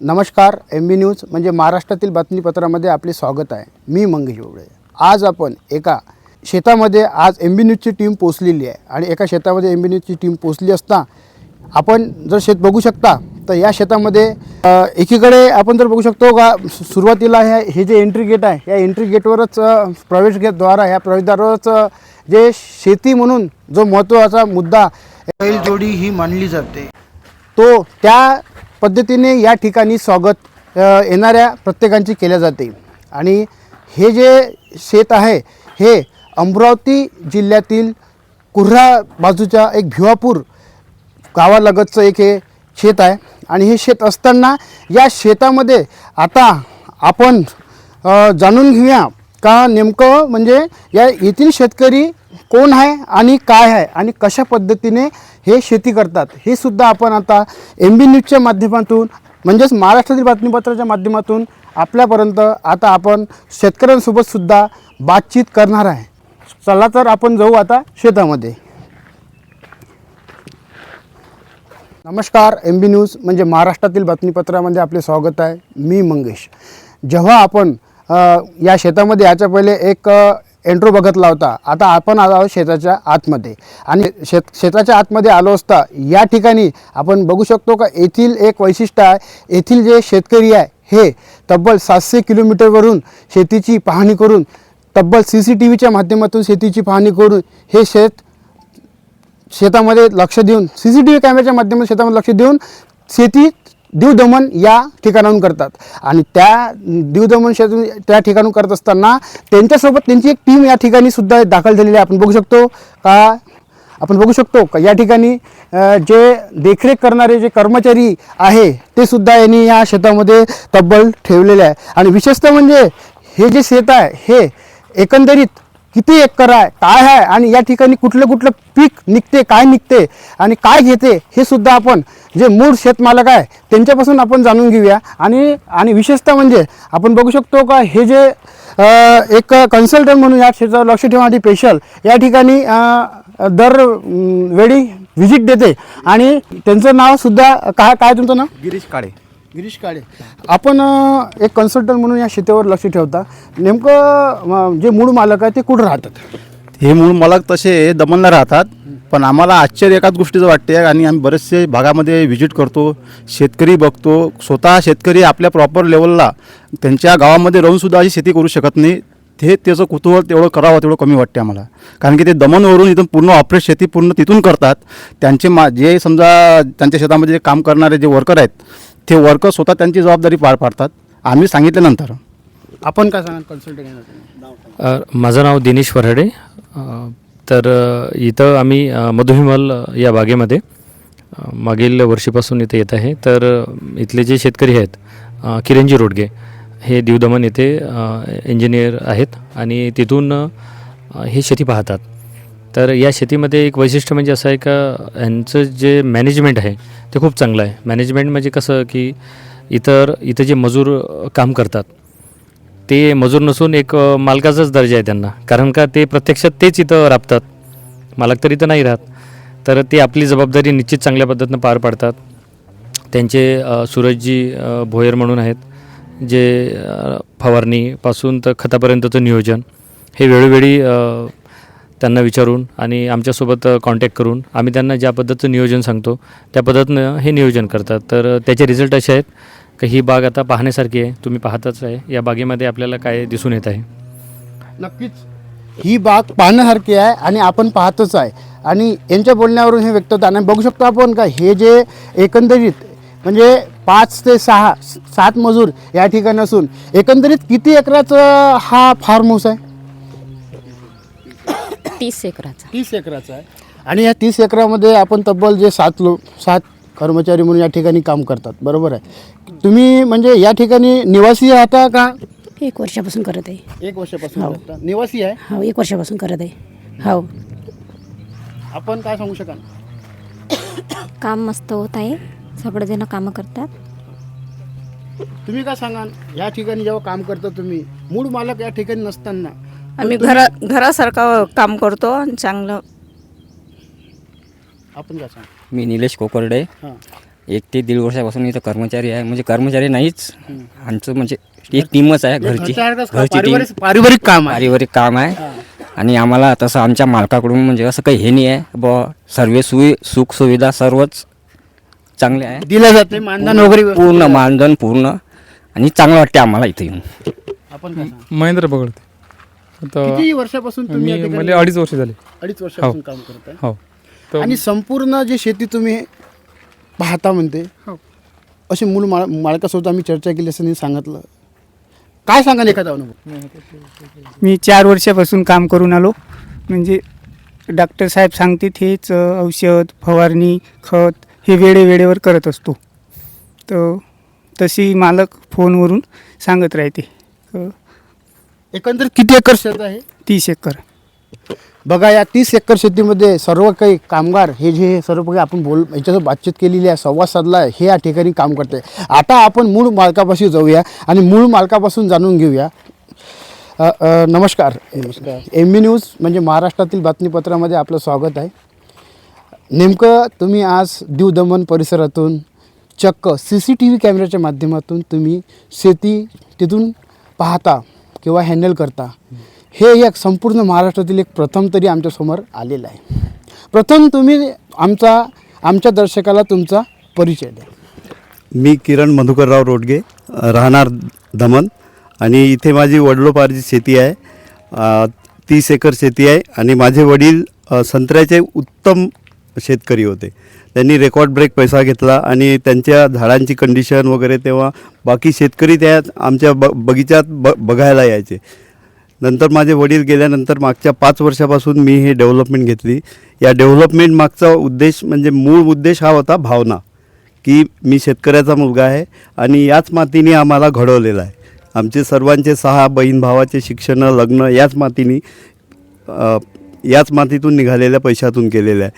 नमस्कार M B news म्हणजे महाराष्ट्रातील बातमीपत्रामध्ये आपले स्वागत आहे. मी मंगेश बोबडे. आज आपण एका शेतामध्ये आज एम बी न्यूजची टीम पोचलेली आहे आणि एका शेतामध्ये एम बी न्यूजची टीम पोचली असता आपण जर शेत बघू शकता तर या शेतामध्ये एकीकडे आपण जर बघू शकतो का सुरुवातीला ह्या हे जे एंट्री गेट आहे या एंट्री गेटवरच प्रवेश गेटद्वारा ह्या प्रवेशद्वारावरच जे शेती म्हणून जो महत्त्वाचा मुद्दा बैलजोडी ही मानली जाते. तो त्या पद्धतीने या ठिकाणी स्वागत येणाऱ्या प्रत्येकांची केल्या जाते. आणि हे जे शेत आहे हे अमरावती जिल्ह्यातील कुर्हा बाजूच्या एक भिवापूर गावालगतचं एक हे शेत आहे. आणि हे शेत असताना या शेतामध्ये आता आपण जाणून घेऊया का नेमकं म्हणजे या येथील शेतकरी कोण आहे आणि काय आहे आणि कशा पद्धतीने हे शेती करतात हे सुद्धा आपण आता एम बी न्यूजच्या माध्यमातून म्हणजेच महाराष्ट्रातील बातमीपत्राच्या माध्यमातून आपल्यापर्यंत आता आपण शेतकऱ्यांसोबत सुद्धा बातचीत करणार आहे. चला तर आपण जाऊ आता शेतामध्ये. नमस्कार एम बी न्यूज म्हणजे महाराष्ट्रातील बातमीपत्रामध्ये आपले स्वागत आहे. मी मंगेश. जेव्हा आपण या शेतामध्ये याच्या पहिले एक एंट्रो बघतला होता. आता आपण आलो आहोत शेताच्या आतमध्ये. आणि शेत शेताच्या आतमध्ये आलो असता या ठिकाणी आपण बघू शकतो का येथील एक वैशिष्ट्य आहे येथील जे शेतकरी आहे हे तब्बल सातशे किलोमीटरवरून शेतीची पाहणी करून तब्बल सी सी टी व्हीच्या माध्यमातून शेतीची पाहणी करून हे शेत शेतामध्ये लक्ष देऊन सी सी टी व्ही कॅमेऱ्याच्या माध्यमातून शेतामध्ये लक्ष देऊन शेती दीवदमन या ठिकाणाहून करतात. आणि त्या दीवदमन शेतून त्या ठिकाणून करत असताना त्यांच्यासोबत त्यांची एक टीम या ठिकाणी सुद्धा दाखल झालेली आहे. आपण बघू शकतो का? आपण बघू शकतो का? या ठिकाणी जे देखरेख करणारे जे कर्मचारी आहे ते सुद्धा यांनी या शेतामध्ये तब्बल ठेवलेले आहे. आणि विशेषतः म्हणजे हे जे शेत आहे हे एकंदरीत किती एकर आहे काय आहे आणि या ठिकाणी कुठलं कुठलं पीक निघते काय निघते आणि काय घेते हे सुद्धा आपण जे मूळ शेतमालक आहे त्यांच्यापासून आपण जाणून घेऊया. आणि आणि विशेषतः म्हणजे आपण बघू शकतो का हे जे एक कन्सल्टंट म्हणून या क्षेत्रावर लक्ष ठेवण्यासाठी पेशल या ठिकाणी दर वेळी व्हिजिट देते. आणि त्यांचं नावसुद्धा काय काय तुमचं नाव? गिरीश काळे. गिरीश काळे आपण एक कन्सल्टंट म्हणून या शेतीवर लक्ष ठेवता. नेमकं जे मूळ मालक आहे ते कुठं राहतात? हे मूळ मालक तसे दमनला राहतात पण आम्हाला आश्चर्य एकाच गोष्टीचं वाटते आणि आम्ही बरेचसे भागामध्ये व्हिजिट करतो शेतकरी बघतो स्वतः शेतकरी आपल्या प्रॉपर लेवलला त्यांच्या गावामध्ये राहूनसुद्धा अशी शेती करू शकत नाही. ते त्याचं कुतूहल तेवढं करावं तेवढं कमी वाटते आम्हाला. कारण की ते दमनवरून इथून पूर्ण ऑपरेट शेती पूर्ण तिथून करतात. त्यांचे मा जे समजा त्यांच्या शेतामध्ये जे काम करणारे जे वर्कर आहेत ते वर्कर स्वतः त्यांची जबाबदारी पार पाडतात. आम्ही सांगितल्यानंतर. आपण काय सांगा कन्सल्टंट अ, माझं नाव दिनेश अ, तर अ, इथं आम्ही अ, मधुहिमल या बागेमध्ये अ, मागील वर्षीपासून इथे येत आहे. तर अ, इथले जे शेतकरी आहेत अ, किरणजी रोडगे हे दीवदमन येथे इंजिनियर आहेत आणि तिथून अ, हे शेती पाहतात. तर या शेतीमध्ये एक वैशिष्ट्य म्हणजे असं आहे का यांचं जे मॅनेजमेंट आहे ते खूप चांगलं आहे. मॅनेजमेंट म्हणजे कसं की इतर इथं जे मजूर काम करतात ते मजूर नसून एक मालकाचाच दर्जा आहे त्यांना. कारण का ते प्रत्यक्षात तेच इथं राबतात. मालक तर इथं नाही राहत. तर ते आपली जबाबदारी निश्चित चांगल्या पद्धतीनं पार पाडतात. त्यांचे सूरजजी भोयर म्हणून आहेत जे फवारणीपासून तर खतापर्यंतचं नियोजन हे वेळोवेळी त्यांना विचारून आणि आमच्यासोबत कॉन्टॅक्ट करून आम्ही त्यांना ज्या पद्धतीचं नियोजन सांगतो त्या पद्धतीनं हे नियोजन करतात. तर त्याचे रिझल्ट असे आहेत की ही बाग आता पाहण्यासारखी आहे. तुम्ही पाहताच आहे. या बागेमध्ये आपल्याला काय दिसून येत आहे? नक्कीच. ही बाग पाहण्यासारखी आहे आणि आपण पाहतच आहे. आणि यांच्या बोलण्यावरून हे व्यक्त होतं. आणि बघू शकतो आपण का हे जे एकंदरीत म्हणजे पाच ते सहा सात मजूर या ठिकाणी असून एकंदरीत किती एकराचा हा फार्म हाऊस आहे? तीस एकराचा. तीस एकराचा आहे. आणि या तीस एकरामध्ये आपण तब्बल जे सात लो सात कर्मचारी म्हणून या ठिकाणी काम करतात. बरोबर आहे? तुम्ही म्हणजे या ठिकाणी निवासी राहता का? एक वर्षापासून करत आहे. एक वर्षापासून हो. निवासी आहे? हो एक वर्षापासून करत आहे. हो. आपण काय सांगू शकाल? काम मस्त होत आहे. सगळेजण कामं करतात. तुम्ही काय सांगाल? या ठिकाणी जेव्हा काम करता तुम्ही मूळ मालक या ठिकाणी नसताना आम्ही घरा घरासारखं काम करतो आणि चांगलं. आपण काय सांगा. मी निलेश कोकर्डे. हां. एक ते दीड वर्षापासून इथं कर्मचारी आहे. म्हणजे कर्मचारी नाहीच. आमचं म्हणजे एक टीमच आहे घरची. घरची टीम. पारिवारिक पारिवारिक काम आहे. पारिवारिक काम आहे. आणि आम्हाला तसं आमच्या मालकाकडून म्हणजे असं काही हे नाही आहे. ब सर्व सोयी सुख सुविधा सर्वच चांगले आहे. दिलं जाते मानधन वगैरे व्यवस्थित पूर्ण मानधन पूर्ण. आणि चांगलं वाटते आम्हाला इथं येऊन. आपण काय सांगा? महेंद्र बगडते आता किती वर्षापासून तुम्ही या मी ठिकाणी मला अडीच वर्ष झाले. अडीच वर्षापासून काम करत आहे. हो. तर आणि संपूर्ण जे शेती तुम्ही पाहता म्हणते असे मूळ माळ मालकासोबत आम्ही चर्चा केली असं सांगितलं. काय सांगाल एखादा अनुभव? मी चार वर्षापासून काम करून आलो. म्हणजे डॉक्टर साहेब सांगतात हेच अ, औषध फवारणी खत हे वेळे वेळेवर करत असतो. तर तशी मालक फोनवरून सांगत राहते. अ, एकंदरीत किती एकर शेत आहे? तीस एकर. बघा या तीस एकर शेतीमध्ये सर्व काही कामगार हे जे सर्व काही आपण बोल याच्यासोबत बातचीत केलेली आहे संवाद साधला आहे हे या ठिकाणी काम करते. आता आपण मूळ मालकापाशी जाऊया आणि मूळ मालकापासून जाणून घेऊया. अ, अ, नमस्कार. नमस्कार. एम बी न्यूज म्हणजे महाराष्ट्रातील बातमीपत्रामध्ये आपलं स्वागत आहे. नेमकं तुम्ही आज दीव दमन परिसरातून चक्क सी सी टी व्ही कॅमेऱ्याच्या माध्यमातून तुम्ही शेती तिथून पाहता. किंवा हँडल करता हे एक संपूर्ण महाराष्ट्रातील एक प्रथम तरी आमच्यासमोर आलेलं आहे. प्रथम तुम्ही आमचा आमच्या दर्शकाला तुमचा परिचय द्या. मी किरण मधुकरराव रोडगे राहणार दमन आणि इथे माझी वडलोपारची शेती आहे. तीस एकर शेती आहे आणि माझे वडील संत्र्याचे उत्तम शेतकरी होते. त्यांनी रेकॉर्ड ब्रेक पैसा घेतला आणि त्यांच्या झाडांची कंडिशन वगैरे तेव्हा बाकी शेतकरी त्या आमच्या ब बगीचात ब बघायला यायचे. नंतर माझे वडील गेल्यानंतर मागच्या पाच वर्षापासून मी हे डेव्हलपमेंट घेतली. या डेव्हलपमेंट मागचा उद्देश म्हणजे मूळ उद्देश हा होता भावना की मी शेतकऱ्याचा मुलगा आहे आणि याच मातीने आम्हाला घडवलेला आहे. आमचे सर्वांचे सहा बहीण भावाचे शिक्षण लग्न याच मातीने याच मातीतून निघालेल्या पैशातून केलेलं आहे.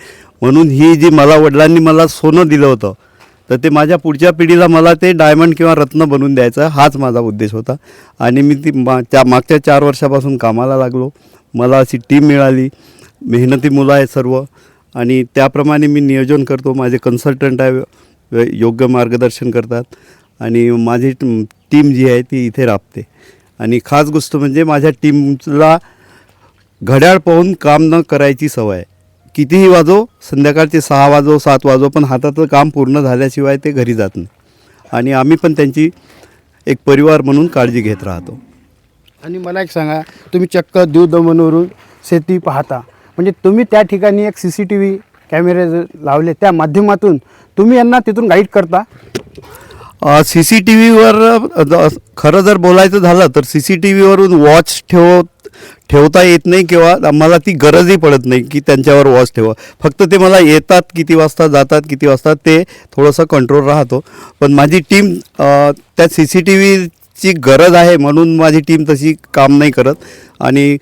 म्हणून ही जी मला वडिलांनी मला सोनं दिलं होतं तर ते माझ्या पुढच्या पिढीला मला ते डायमंड किंवा रत्न बनवून द्यायचा हाच माझा उद्देश होता. आणि मी ती मा त्या मागच्या चार वर्षापासून कामाला लागलो. मला अशी टीम मिळाली मेहनती मुलं आहेत सर्व. आणि त्याप्रमाणे मी नियोजन करतो. माझे कन्सल्टंट आहे योग्य मार्गदर्शन करतात. आणि माझी टीम जी आहे ती इथे राबते. आणि खास गोष्ट म्हणजे माझ्या टीमला घड्याळ पाहून काम न करायची सवय आहे. कितीही वाजो संध्याकाळचे सहा वाजो सात वाजो पण हातातलं काम पूर्ण झाल्याशिवाय ते घरी जात नाही. आणि आम्ही पण त्यांची एक परिवार म्हणून काळजी घेत राहतो. आणि मला एक सांगा तुम्ही चक्क दीव दमनवरून शेती पाहता. म्हणजे तुम्ही त्या ठिकाणी एक सी सी टी व्ही कॅमेरे लावले त्या माध्यमातून तुम्ही यांना तिथून गाईड करता? सी सी टी व्हीवर खरं जर बोलायचं झालं तर सी सी टी व्हीवरून वॉच ठेव ठेवता येत नाही किंवा मला ती गरजही पडत नाही की त्यांच्यावर वॉच ठेवा. फक्त ते मला येतात किती वाजता जातात किती वाजता ते थोडंसं कंट्रोल राहतो. पण माझी टीम त्या सी सी टी व्हीची गरज आहे म्हणून माझी टीम तशी काम नाही करत. आणि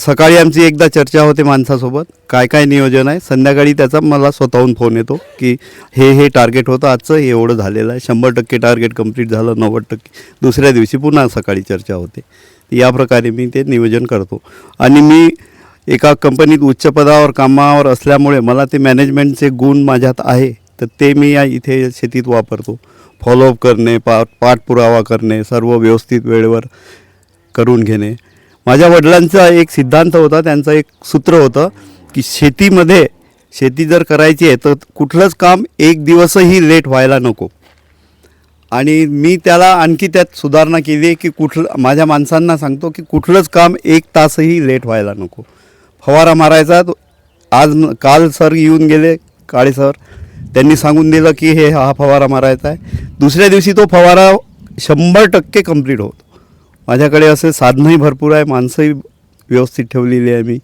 सकाळी आमची एकदा चर्चा होते माणसासोबत. काय काय नियोजन आहे? संध्याकाळी त्याचा मला स्वतःहून फोन येतो की हे हे टार्गेट होतं आजचं हे एवढं झालेलं आहे. शंभर टक्के टार्गेट कंप्लीट झालं नव्वद टक्के. दुसऱ्या दिवशी पुन्हा सकाळी चर्चा होते. या प्रकारे मी ते नियोजन करतो. आणि मी एका कंपनीत उच्च पदावर कामावर असल्यामुळे मला ते मॅनेजमेंटचे गुण माझ्यात आहे तर ते मी या इथे शेतीत वापरतो. फॉलोअप करणे पा पाठपुरावा करणे सर्व व्यवस्थित वेळेवर करून घेणे. माझ्या वडिलांचा एक सिद्धांत होता त्यांचं एक सूत्र होतं की शेतीमध्ये शेती जर करायची आहे तर कुठलंच काम एक दिवसही लेट व्हायला नको. आणि मी त्याला आणखी त्यात सुधारणा केली आहे की कुठलं माझ्या माणसांना सांगतो की कुठलंच काम एक तासही लेट व्हायला नको. फवारा मारायचा तो आज काल सर येऊन गेले काळे सर त्यांनी सांगून दिलं की हे हा फवारा मारायचा आहे. दुसऱ्या दिवशी तो फवारा शंभर टक्के कंप्लीट होतो. माझ्याकडे असे साधनंही भरपूर आहे माणसंही व्यवस्थित ठेवलेली आहे मी.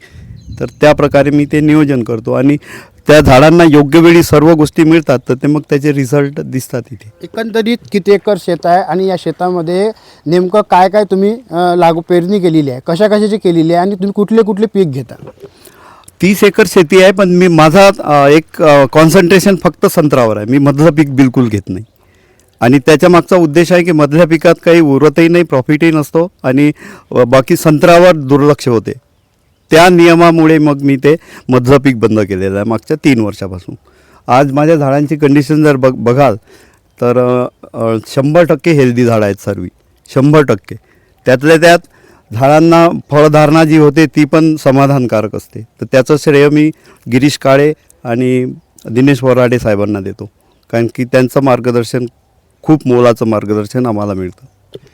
तर त्या प्रकारे मी ते नियोजन करतो. आणि त्या झाडांना योग्य वेळी सर्व गोष्टी मिळतात तर ते मग त्याचे रिझल्ट दिसतात इथे. एकंदरीत किती एकर शेत आहे आणि या शेतामध्ये नेमकं काय काय तुम्ही अ, लागू पेरणी केलेली आहे कशा कशाची केलेली आहे आणि तुम्ही कुठले कुठले पीक घेता? तीस एकर शेती आहे पण मी माझा अ, एक कॉन्सन्ट्रेशन फक्त संत्रावर आहे. मी मधलं पीक बिलकुल घेत नाही. आणि त्याच्या मागचा उद्देश आहे की मधल्या पिकात काही उरतही नाही प्रॉफिटही नसतो आणि अ, बाकी संत्र्यावर दुर्लक्ष होते. त्या नियमामुळे मग मी ते मधलं पीक बंद केलेलं आहे मागच्या तीन वर्षापासून. आज माझ्या झाडांची कंडिशन जर बघ बघाल तर शंभर टक्के हेल्दी झाडं आहेत सर्व. शंभर टक्के. त्यातल्या त्यात झाडांना फळधारणा जी होते ती पण समाधानकारक असते. तर त्याचं श्रेय मी गिरीश काळे आणि दिनेश वराडे साहेबांना देतो. कारण की त्यांचं मार्गदर्शन खूप मोलाचं मार्गदर्शन आम्हाला मिळतं.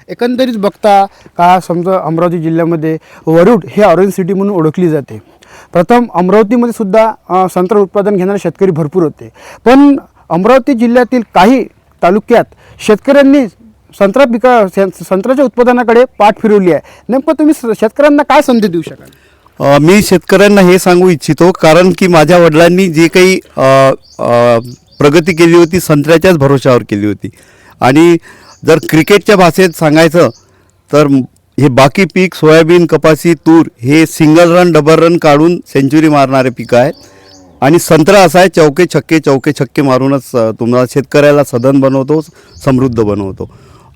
एकंदरीत बघता का समजा अमरावती जिल्ह्यामध्ये वरुड हे ऑरेंज सिटी म्हणून ओळखली जाते. प्रथम अमरावतीमध्ये सुद्धा संत्रा उत्पादन घेणारे शेतकरी भरपूर होते. पण अमरावती जिल्ह्यातील काही तालुक्यात शेतकऱ्यांनी संत्रा पिका संत्र्याच्या उत्पादनाकडे पाठ फिरवली आहे. नेमकं तुम्ही स- शेतकऱ्यांना काय संधी देऊ शकाल? मी शेतकऱ्यांना हे सांगू इच्छितो कारण की माझ्या वडिलांनी जे काही प्रगती केली होती संत्र्याच्याच भरोशावर केली होती. आणि जर क्रिकेटच्या भाषेत सांगायचं तर हे बाकी पीक सोयाबीन कपासी तूर हे सिंगल रन डबल रन काढून सेंचुरी मारणारे पिकं आहेत. आणि संत्रा असा आहे चौके छक्के चौके छक्के मारूनच तुम्हाला शेतकऱ्याला सदन बनवतो समृद्ध बनवतो.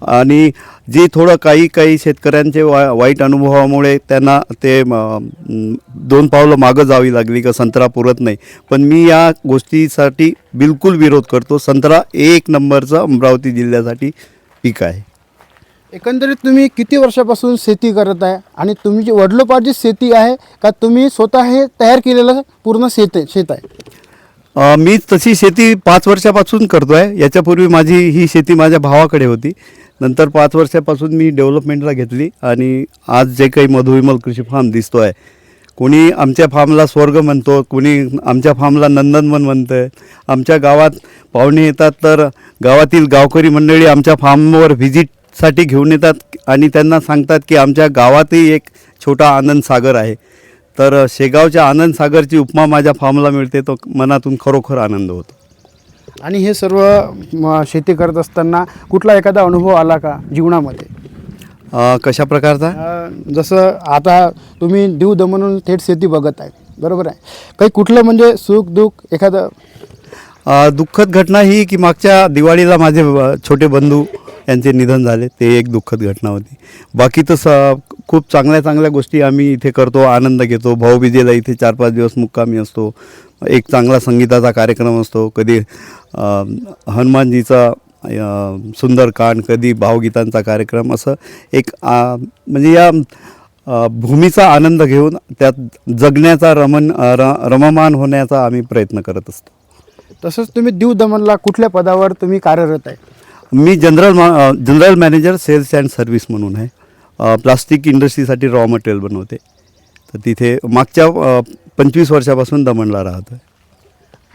आणि जे थोडं काही काही शेतकऱ्यांचे वा वाईट अनुभवामुळे त्यांना ते दोन पावलं मागं जावी लागली का संत्रा पुरत नाही. पण मी या गोष्टीसाठी बिलकुल विरोध करतो. संत्रा एक नंबरचं अमरावती जिल्ह्यासाठी पीक आहे. एकंदरीत तुम्ही किती वर्षापासून शेती करत आहे आणि तुमची वडिलोपार्जित शेती आहे का तुम्ही स्वतः हे तयार केलेलं पूर्ण शेत शेत आहे? अ, मी तशी शेती पाच वर्षापासून करतो आहे याच्यापूर्वी माझी ही शेती माझ्या भावाकडे होती. नंतर पाच वर्षापासून मी डेव्हलपमेंटला घेतली आणि आज जे काही मधुविमल कृषी फार्म दिसतो आहे कोणी आमच्या फार्मला स्वर्ग म्हणतो कोणी आमच्या फार्मला नंदनवन म्हणतं आहे आमच्या गावात पाहुणे येतात तर गावातील गावकरी मंडळी आमच्या फार्मवर व्हिजिटसाठी घेऊन येतात आणि त्यांना सांगतात की आमच्या गावातही एक छोटा आनंद सागर आहे. तर शेगावच्या आनंद सागरची उपमा माझ्या फार्मला मिळते तो मनातून खरोखर आनंद होतो. आणि हे सर्व म, शेती करत असताना कुठला एखादा अनुभव आला का जीवनामध्ये? अ, कशा प्रकारचा? अ, जसं आता तुम्ही दीव दमनून थेट शेती बघत आहे बरोबर आहे? काही कुठलं म्हणजे सुख दुःख एखादं? अ, दुःखद घटना ही की मागच्या दिवाळीला माझे छोटे बंधू यांचे निधन झाले ते एक दुःखद घटना होती. बाकी तर स खूप चांगल्या चांगल्या गोष्टी आम्ही इथे करतो आनंद घेतो भाऊबीजेला इथे चार पाच दिवस मुक्कामी असतो एक चांगला संगीताचा कार्यक्रम असतो कधी अ, हनुमानजीचा सुंदरकांड कधी भावगीतांचा कार्यक्रम असं एक म्हणजे या भूमीचा आनंद घेऊन त्यात जगण्याचा रमन र रममान होण्याचा आम्ही प्रयत्न करत असतो. तसंच तुम्ही दीव दमनला कुठल्या पदावर तुम्ही कार्यरत आहे? मी जनरल मा general manager sales and service म्हणून आहे. प्लास्टिक इंडस्ट्रीसाठी रॉ मटेरियल बनवते. तर तिथे मागच्या पंचवीस वर्षापासून दमणला राहतो आहे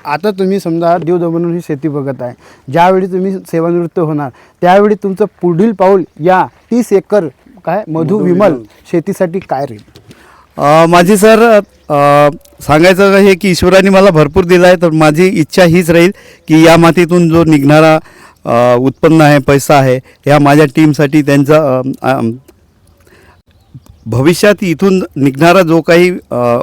आता तुम्ही समजा दीव दमनून ही शेती बघत आहे ज्यावेळी तुम्ही सेवानिवृत्त होणार त्यावेळी तुमचं पुढील पाऊल या तीस एकर काय मधु विमल शेतीसाठी काय राहील? अ, माझी सर अ, सांगायचं हे की ईश्वराने मला भरपूर दिलं आहे तर माझी इच्छा हीच राहील की या मातीतून जो निघणारा अ, उत्पन्न आहे पैसा आहे ह्या माझ्या टीमसाठी त्यांचा अ, अ, भविष्यात इथून निघणारा जो काही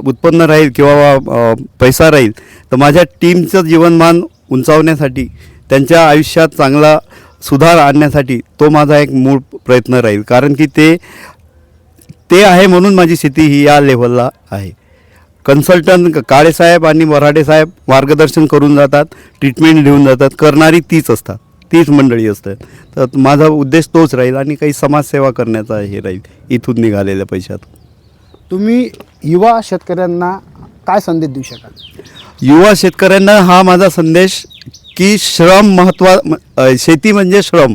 उत्पन्न राहील किंवा पैसा राहील तर माझ्या टीमचं जीवनमान उंचावण्यासाठी त्यांच्या आयुष्यात चांगला सुधार आणण्यासाठी तो माझा एक मूळ प्रयत्न राहील. कारण की ते ते आहे म्हणून माझी शेती ही या लेवलला आहे. कन्सल्टंट काळेसाहेब आणि वराडे साहेब मार्गदर्शन करून जातात ट्रीटमेंट देऊन जातात करणारी तीच असतात. तीच मंडळी असतात. तर माझा उद्देश तोच राहील आणि काही समाजसेवा करण्याचा हे राहील इथून निघालेल्या पैशातून. तुम्ही युवा शेतकऱ्यांना काय संदेश देऊ शकाल? युवा शेतकऱ्यांना हा माझा संदेश की श्रम महत्वा म- अ, शेती म्हणजे श्रम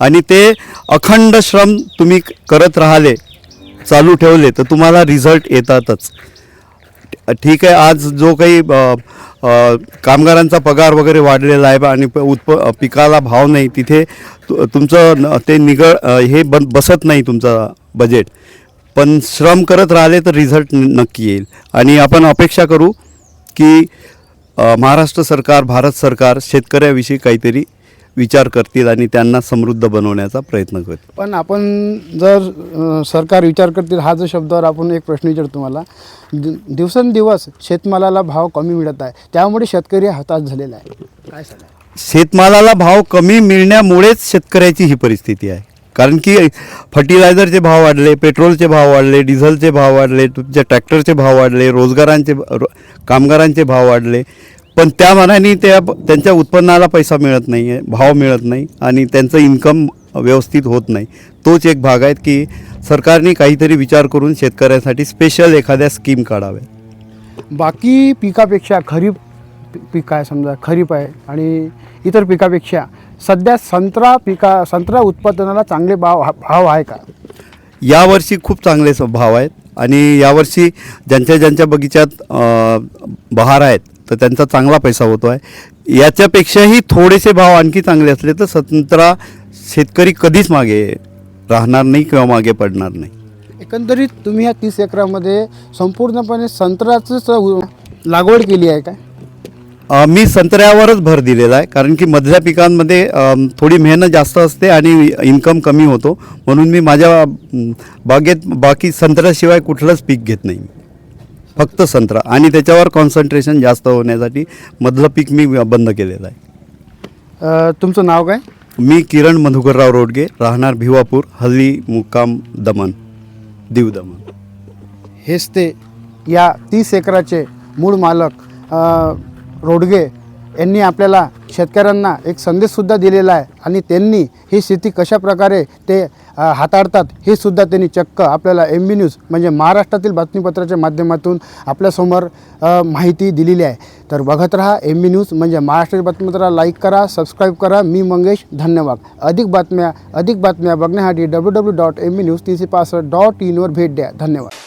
आणि ते अखंड श्रम तुम्ही करत राहिले चालू ठेवले तर तुम्हाला रिझल्ट येतातच. ठीक आहे आज जो काही कामगारांचा पगार वगैरे वाढलेला आहे आणि प- उत्प पिकाला भाव नाही तिथे तु- तुमचं न- ते निगळ हे बन बसत नाही तुमचं बजेट पण श्रम करत राहिले तर रिझल्ट नक्की येईल. आणि आपण अपेक्षा करू की महाराष्ट्र सरकार भारत सरकार शेतकऱ्याविषयी काहीतरी विचार करतील आणि त्यांना समृद्ध बनवण्याचा प्रयत्न करतील. पण आपण जर अ, सरकार विचार करतील हा जो शब्दावर आपण एक प्रश्न विचारतो तुम्हाला दि- दिवसेंदिवस शेतमालाला भाव कमी मिळत आहे त्यामुळे शेतकरी हताश झालेला आहे. काय सांगा शेतमालाला भाव कमी मिळण्यामुळेच शेतकऱ्याची ही परिस्थिती आहे. कारण की फर्टिलायझरचे भाव वाढले पेट्रोलचे भाव वाढले डिझेलचे भाव वाढले तुमच्या ट्रॅक्टरचे भाव वाढले रोजगारांचे रो- कामगारांचे भाव वाढले पण त्या मानाने त्या त्यांच्या उत्पन्नाला पैसा मिळत नाही आहे भाव मिळत नाही आणि त्यांचं इन्कम व्यवस्थित होत नाही. तोच एक भाग आहे की सरकारने काहीतरी विचार करून शेतकऱ्यांसाठी स्पेशल एखाद्या स्कीम काढाव्या बाकी पिकापेक्षा खरीप पीक आहे समजा खरीप आहे आणि इतर पिकापेक्षा सध्या संत्रा पिका संत्रा उत्पादनाला चांगले भाव भाव आहे का? यावर्षी खूप चांगले भाव आहेत आणि यावर्षी ज्यांच्या ज्यांच्या बगीचात बहार आहेत तर त्यांचा चांगला पैसा होतो आहे याच्यापेक्षाही थोडेसे भाव आणखी चांगले असले तर संत्रा शेतकरी कधीच मागे राहणार नाही किंवा मागे पडणार नाही. एकंदरीत तुम्ही या तीस एकरामध्ये संपूर्णपणे संत्र्याचंच लागवड केली आहे अ, मी संत्र्यावरच भर दिलेला आहे कारण की मधल्या पिकांमध्ये थोडी मेहनत जास्त असते आणि इन्कम कमी होतो. म्हणून मी माझ्या बागेत बाकी संत्र्याशिवाय कुठलंच पीक घेत नाही. फक्त संत्रा. आणि त्याच्यावर कॉन्सन्ट्रेशन जास्त होण्यासाठी मधलं पीक मी बंद केलेलं आहे. अ, तुमचं नाव काय? मी किरण मधुकरराव रोडगे राहणार भिवापूर हल्ली मुक्काम दमन दीव दमन हेच ते या तीस एकराचे मूळ मालक अ, रोडगे यांनी आपल्याला शेतकऱ्यांना एक संदेशसुद्धा दिलेला आहे. आणि त्यांनी ही स्थिती कशा प्रकारे ते हाताळतात हे सुद्धा त्यांनी चक्क आपल्याला एम बी न्यूज म्हणजे महाराष्ट्रातील बातमीपत्राच्या माध्यमातून आपल्यासमोर माहिती दिलेली आहे. तर बघत राहा एम बी न्यूज म्हणजे महाराष्ट्रातील बातमीपत्राला लाईक करा सबस्क्राईब करा. मी मंगेश धन्यवाद. अधिक बातम्या अधिक बातम्या बघण्यासाठी W W dot M B news तीनशे पासष्ट डॉट इनवर भेट द्या. धन्यवाद.